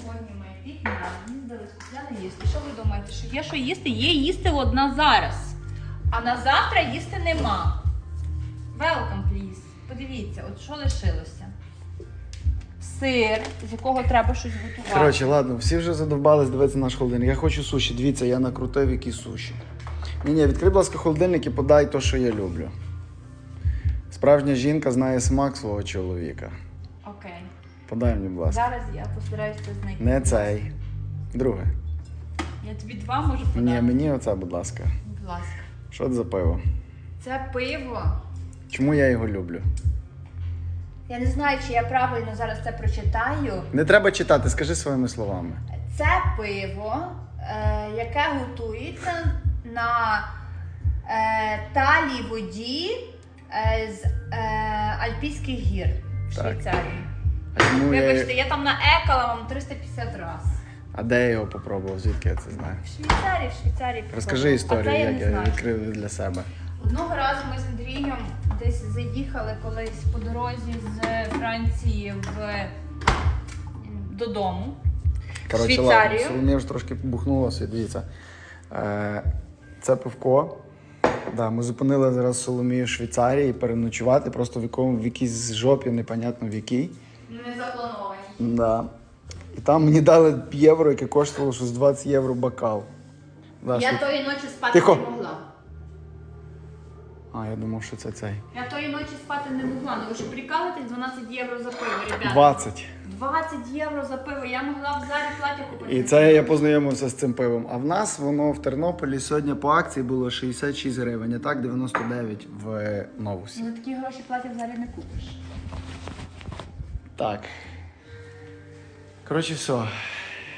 сьогодні ми пікніка їздили купляли їсти. Що ви думаєте? Що є що їсти? Є їсти от на зараз. А на завтра їсти нема. Welcome, please. Подивіться, от що лишилося. Сир, з якого треба щось готувати. Коротше, ладно, всі вже задовбались дивитися наш холодильник. Я хочу суші. Дивіться, я накрутив які суші. Ні, ні, відкрий, будь ласка, холодильник і подай те, що я люблю. Справжня жінка знає смак свого чоловіка. Окей. Подай мені, будь ласка. Зараз я постараюся це знайти. Не цей. Друге. Я тобі два можу подати. Ні, мені оце, будь ласка. Будь ласка. Що це за пиво? Це пиво. Чому я його люблю? Я не знаю, чи я правильно зараз це прочитаю. Не треба читати, скажи своїми словами. Це пиво, е, яке готується на е, талій воді е, з е, Альпійських гір в Так. Швейцарії. А, чому я... Вибачте, я там наекала вам 350 разів. а де я його попробував? Звідки я це знаю? В Швейцарії, в Швейцарії. Розкажи попробувала. історію, а це я як не я знаю. відкрив для себе. Одного разу ми з Андрієм десь заїхали колись по дорозі з Франції в додому. Коротше, Швейцарію. Соломія вже трошки бухнулася, дивіться. Е, це пивко. Да, ми зупинили зараз Соломію в Швейцарії переночувати, просто в якому в якійсь жопі, непонятно в якій. Не заплановані. Да. І там мені дали євро, яке коштувало щось 20 євро бокал. Да, Я що- тої ночі спати Тихо. не могла. А, я думав, що це цей. Я тої ночі спати не могла. Ну ви що прикалуєтесь 12 євро за пиво, ребята. 20. 20 євро за пиво. Я могла в залі плаття купити. І це я познайомився з цим пивом. А в нас воно в Тернополі сьогодні по акції було 66 гривень, а так 99 в новусі. За такі гроші плаття в залі не купиш. Так. Коротше, все.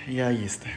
Я їсти.